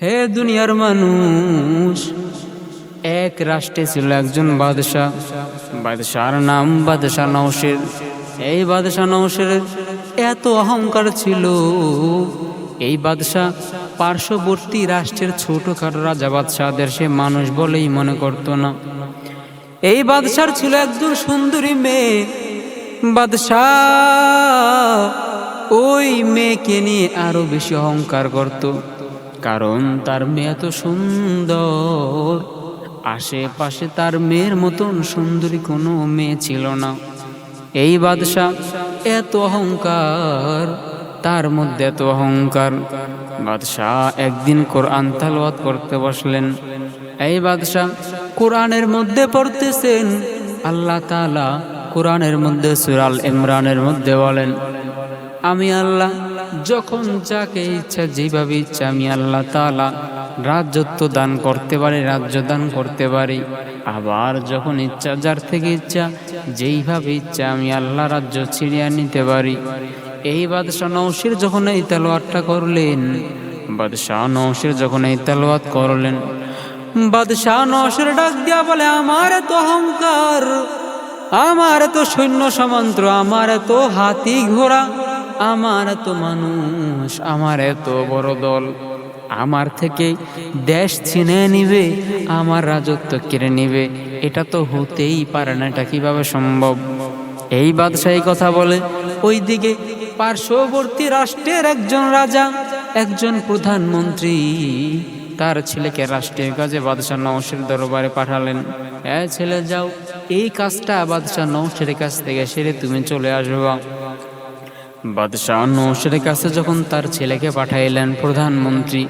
হে দুনিয়ার মানুষ, এক রাষ্ট্রে ছিল একজন বাদশাহ। বাদশার নাম বাদশাহ নৌশের এই বাদশাহ নৌশের এত অহংকার ছিল। এই বাদশাহ পার্শ্ববর্তী রাষ্ট্রের ছোটখাটো রাজা বাদশাহদের সে মানুষ বলেই মনে করতো না। এই বাদশার ছিল একজন সুন্দরী মেয়ে। বাদশাহ ওই মেয়েকে নিয়ে আরও বেশি অহংকার করত। কারণ তার মেয়ে এত সুন্দর। আশেপাশে তার মেয়ের মতন সুন্দরী কোনো মেয়ে ছিল না। এই বাদশাহ এত অহংকার, তার মধ্যে এত অহংকার। বাদশাহ একদিন কোরআন তালওয়াত করতে বসলেন। এই বাদশাহ কোরআনের মধ্যে পড়তেছেন। আল্লাহ তাআলা কোরআনের মধ্যে সুরাল ইমরানের মধ্যে বলেন, আমি আল্লাহ যখন যাকে ইচ্ছা যেভাবে ইচ্ছা, আমি আল্লাহ তালা রাজ্যত্ব দান করতে পারি, রাজ্য দান করতে পারি। আবার যখন ইচ্ছা, যার থেকে ইচ্ছা, যেইভাবে ইচ্ছা, আমি আল্লাহ রাজ্য ছিড়িয়ে নিতে পারি। এই বাদশাহ নৌশির যখন এই তেলোয়াতটা করলেন, বাদশাহ নৌশির যখন এই তেলোয়াত করলেন, বাদশাহ নৌশির ডাক দিয়া বলে, আমার তো অহংকার, আমার তো সৈন্য সমান্ত্র, আমার তো হাতি ঘোড়া আমার এত মানুষ, আমার এত বড় দল। আমার থেকে দেশ ছিনে নিবে, আমার রাজত্ব কেড়ে নিবে। এটা তো হতেই পারে না, এটা কীভাবে সম্ভব? এই বাদশাহী কথা বলে, ওইদিকে পার্শ্ববর্তী রাষ্ট্রের একজন রাজা, একজন প্রধানমন্ত্রী, তার ছেলেকে রাষ্ট্রীয় কাজে বাদশাহ নৌশের দরবারে পাঠালেন। হ্যাঁ ছেলে, যাও, এই কাজটা বাদশাহ নৌশের কাছ থেকে সেরে তুমি চলে আসবা। বাদশাহ নৌশের কাছে যখন তার ছেলেকে পাঠাইলেন প্রধানমন্ত্রী,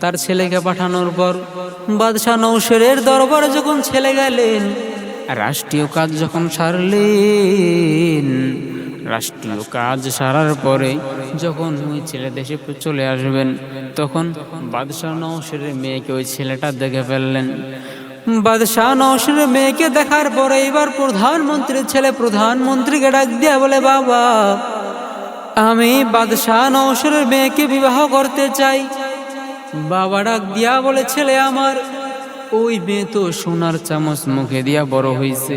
তার ছেলেকে পাঠানোর পর বাদশাহ নৌশেরের দরবারে যখন ছেলে গেলেন, রাষ্ট্রীয় কাজ যখন সারলেন, রাষ্ট্রীয় কাজ সারার পরে যখন ওই ছেলে দেশে চলে আসবেন, তখন বাদশাহ নৌশেরের মেয়েকে ওই ছেলেটা দেখে ফেললেন। বাদশাহ নৌশেরের মেয়েকে দেখার পরে এবার প্রধানমন্ত্রীর ছেলে প্রধানমন্ত্রীকে ডাক দিয়া বলে, বাবা আমি বাদশাহ নৌসরের মেয়েকে বিবাহ করতে চাই। বাবা ডাক দিয়া বলে, ছেলে আমার, ওই মেয়ে তো সোনার চামচ মুখে দিয়া বড় হইছে।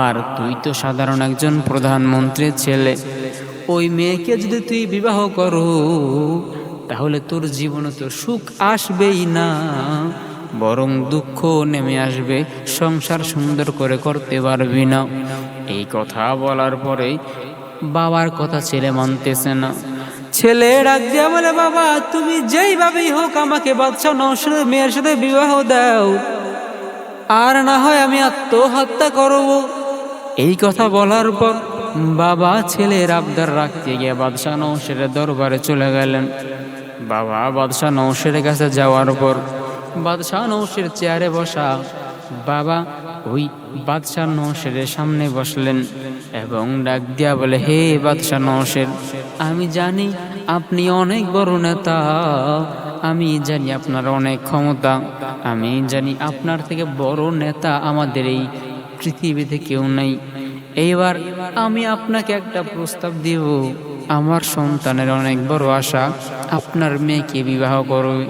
আর তুই তো সাধারণ একজন প্রধানমন্ত্রীর ছেলে। ওই মেয়েকে যদি তুই বিবাহ করো, তাহলে তোর জীবনে তো সুখ আসবেই না। বরং দুঃখ নেমে আসবে, সংসার সুন্দর করে করতে পারবি না। এই কথা বলার পরে বাবার কথা ছেলে মানতেছে না। ছেলে ডাক বলে বাবা, তুমি যেইভাবেই হোক আমাকে বাচ্চা নৌসরের মেয়ের সাথে বিবাহ দাও। আর না হয় আমি আত্মহত্যা করব। এই কথা বলার পর বাবা ছেলের আবদার রাখতে গিয়ে বাদশাহ নৌসের দরবারে চলে গেলেন। বাবা বাদশাহ নৌসের কাছে যাওয়ার পর বাদশাহ নৌসের চেয়ারে বসা বাবা ওই বাদশাহ নৌসের সামনে বসলেন। এবং ডাক দিয়া বলে, হে বাদশাহ নওশের, আমি জানি আপনি অনেক বড় নেতা। আমি জানি আপনার অনেক ক্ষমতা। আমি জানি আপনার থেকে বড় নেতা আমাদের এই পৃথিবীতে কেউ নাই। এইবার আমি আপনাকে একটা প্রস্তাব দিব। আমার সন্তানের অনেক বড় আশা, আপনার মেয়েকে বিবাহ করবে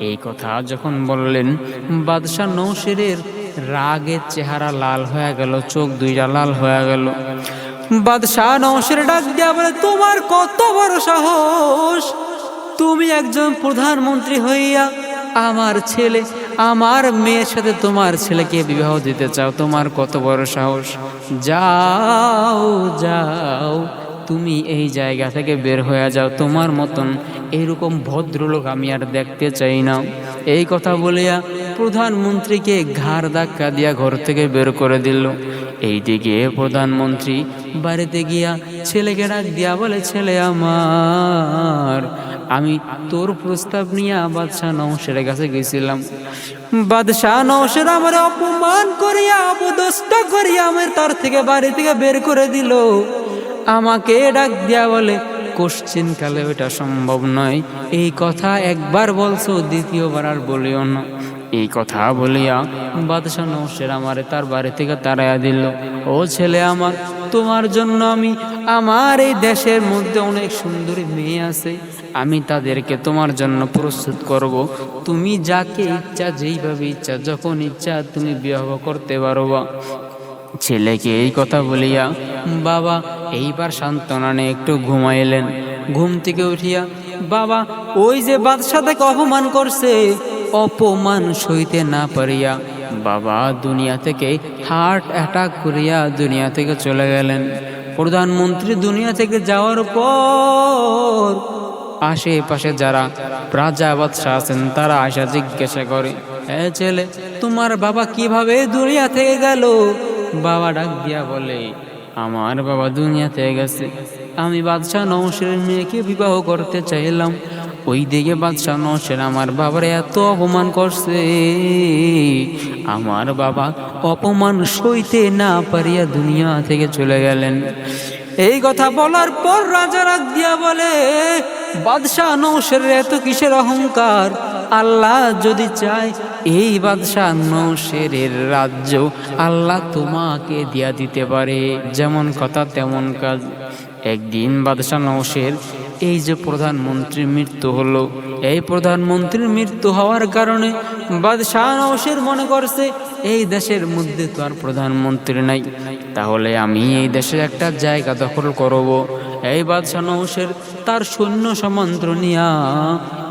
এই কথা যখন বললেন বাদশাহ নৌশেরের রাগের চেহারা লাল হয়ে গেল, চোখ দুইটা লাল হয়ে গেল। বাদশাহ নৌশের ডাক দিয়া বলে, তোমার কত বড় সাহস! তুমি একজন প্রধানমন্ত্রী হইয়া আমার ছেলে, আমার মেয়ের সাথে তোমার ছেলেকে বিবাহ দিতে চাও। তোমার কত বড় সাহস! যাও যাও, তুমি এই জায়গা থেকে বের হয়ে যাও। তোমার মতন এরকম ভদ্রলোক আমি আর দেখতে চাই না। এই কথা বলিয়া প্রধানমন্ত্রীকে ঘাড় ধাক্কা দিয়া ঘর থেকে বের করে দিল। এইদিকে প্রধানমন্ত্রী বাড়িতে গিয়া, ছেলেকে ডাক দিয়া বলে, ছেলে আমার, আমি তোর প্রস্তাব নিয়ে বাদশাহ নৌসের কাছে গেছিলাম। বাদশাহ নৌসের আমার অপমান করিয়া, অপদস্থ করিয়া আমার তার থেকে বাড়ি থেকে বের করে দিল। আমাকে ডাক দিয়া বলে, কোশ্চিন কালে ওটা সম্ভব নয়। এই কথা একবার বলছো, দ্বিতীয়বার আর বলিও না। এই কথা বলিয়া বাদশাহ নৌসের আমারে তার বাড়ি থেকে তাড়াইয়া দিল, ও ছেলে আমার, তোমার জন্য আমি আমার এই দেশের মধ্যে অনেক সুন্দরী মেয়ে আছে, আমি তাদেরকে তোমার জন্য প্রস্তুত করব। তুমি যাকে ইচ্ছা, যেইভাবে ইচ্ছা, যখন ইচ্ছা তুমি বিবাহ করতে পারবা ছেলেকে এই কথা বলিয়া, বাবা, এইবার সান্ত্বনা নিয়ে একটু ঘুমাইলেন। ঘুম থেকে উঠিয়া, বাবা, ওই যে বাদশাহ তাকে অপমান করছে অপমান সইতে না পারিয়া বাবা দুনিয়া থেকে হার্ট অ্যাটাক করিয়া দুনিয়া থেকে চলে গেলেন। প্রধানমন্ত্রী দুনিয়া থেকে যাওয়ার পর আশেপাশে যারা রাজা বাদশাহ আছেন, তারা আসা জিজ্ঞাসা করে, এ ছেলে, তোমার বাবা কীভাবে দুনিয়া থেকে গেল? বাবা ডাক দিয়া বলে, আমার বাবা দুনিয়া থেকে গেছে। আমি বাদশাহ নৌসের মেয়েকে বিবাহ করতে চাইলাম। ওই দিকে বাদশাহ নৌসের আমার বাবার এত অপমান করছে। আমার বাবা অপমান সইতে না পারিয়া দুনিয়া থেকে চলে গেলেন। এই কথা বলার পর রাজা রাগ দিয়া বলে, বাদশাহ নৌসের এত কিসের অহংকার? আল্লাহ যদি চায়, এই বাদশাহ নৌসেরের রাজ্য আল্লাহ তোমাকে দিয়া দিতে পারে। যেমন কথা তেমন কাজ। একদিন বাদশাহ নৌসের এই যে প্রধানমন্ত্রীর মৃত্যু হলো, এই প্রধানমন্ত্রীর মৃত্যু হওয়ার কারণে বাদশাহ নৌসের মনে করছে, এই দেশের মধ্যে তো আর প্রধানমন্ত্রী নাই। তাহলে আমি এই দেশের একটা জায়গা দখল করব। এই বাদশাহ নৌসের তার সৈন্য সমান্ত্র নিয়া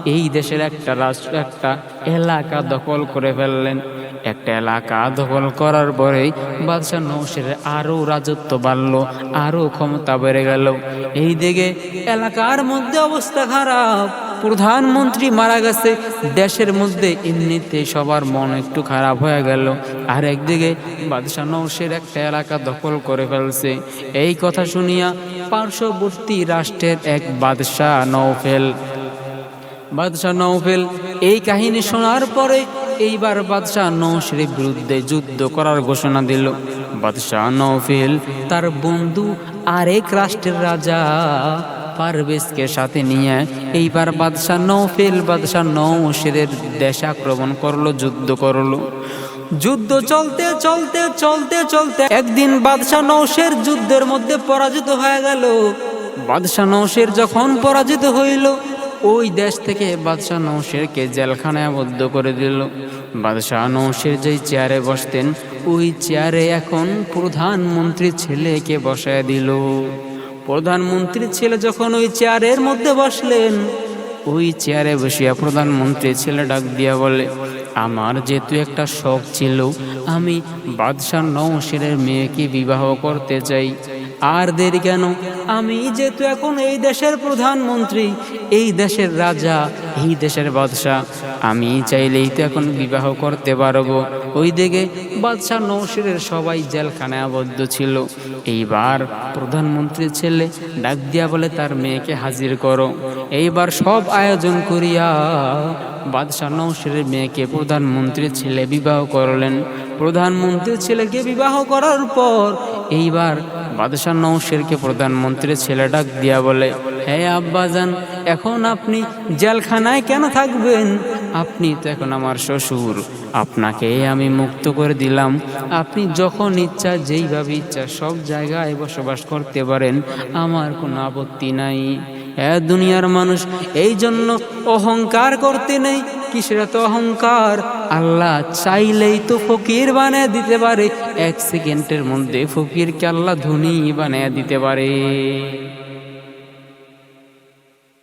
এই দেশের একটা রাষ্ট্র, একটা এলাকা দখল করে ফেললেন। একটা এলাকা দখল করার পরেই বাদশাহ নৌসের আরও রাজত্ব বাড়ল, আরও ক্ষমতা বেড়ে গেল। এই দিকে এলাকার মধ্যে অবস্থা খারাপ। প্রধানমন্ত্রী মারা গেছে, দেশের মধ্যে এমনিতে সবার মন একটু খারাপ হয়ে গেল। আর একদিকে বাদশাহ নৌসের একটা এলাকা দখল করে ফেলছে। এই কথা শুনিয়া পার্শ্ববর্তী রাষ্ট্রের এক বাদশাহ নৌফেল বাদশাহ নৌফেল এই কাহিনী শোনার পরে এইবার বাদশাহ নৌসের বিরুদ্ধে যুদ্ধ করার ঘোষণা দিল। বাদশাহ নৌফেল, তার বন্ধু আরেক রাষ্ট্রের রাজা পারভেজকে সাথে নিয়ে এইবার বাদশাহ নৌফেল, বাদশাহ নৌসের দেশ আক্রমণ করল, যুদ্ধ করল। যুদ্ধ চলতে চলতে চলতে চলতে একদিন বাদশাহ নৌসের যুদ্ধের মধ্যে পরাজিত হয়ে গেল। বাদশাহ নৌসের যখন পরাজিত হইল ওই দেশ থেকে বাদশাহ নৌশেরকে জেলখানায় আবদ্ধ করে দিল। বাদশাহ নৌশের যেই চেয়ারে বসতেন, ওই চেয়ারে এখন প্রধানমন্ত্রী ছেলেকে বসায় দিল। প্রধানমন্ত্রী ছেলে যখন ওই চেয়ারের মধ্যে বসলেন, ওই চেয়ারে বসিয়া প্রধানমন্ত্রী ছেলে ডাক দিয়া বলে, আমার যেহেতু একটা শখ ছিল, আমি বাদশাহ নৌশেরের মেয়েকে বিবাহ করতে চাই। আর দেরি কেন? আমি যেহেতু এখন এই দেশের প্রধানমন্ত্রী, এই দেশের রাজা, এই দেশের বাদশাহ, আমি চাইলেই তো এখন বিবাহ করতে পারব। ওই দিকে বাদশাহ নৌসিরের সবাই জেলখানায় আবদ্ধ ছিল। এইবার প্রধানমন্ত্রীর ছেলে ডাক দিয়া বলে, তার মেয়েকে হাজির করো। এইবার সব আয়োজন করিয়া বাদশাহ নৌসিরের মেয়েকে প্রধানমন্ত্রীর ছেলে বিবাহ করলেন। প্রধানমন্ত্রীর ছেলেকে বিবাহ করার পর এইবার বাদশাহ নৌশেরকে প্রধানমন্ত্রীর ছেলে ডাক দিয়া বলে হ্যাঁ আব্বাজান, এখন আপনি জেলখানায় কেন থাকবেন? আপনি তো এখন আমার শ্বশুর, আপনাকে আমি মুক্ত করে দিলাম। আপনি যখন ইচ্ছা, যেইভাবে ইচ্ছা, সব জায়গায় বসবাস করতে পারেন, আমার কোনো আপত্তি নাই। হ্যাঁ দুনিয়ার মানুষ এই জন্য অহংকার করতে নেই। কিসের তো অহংকার? আল্লাহ চাইলেই তো ফকির বানিয়ে দিতে পারে। এক সেকেন্ডের মধ্যে ফকিরকে আল্লাহ ধনী বানিয়ে দিতে পারে।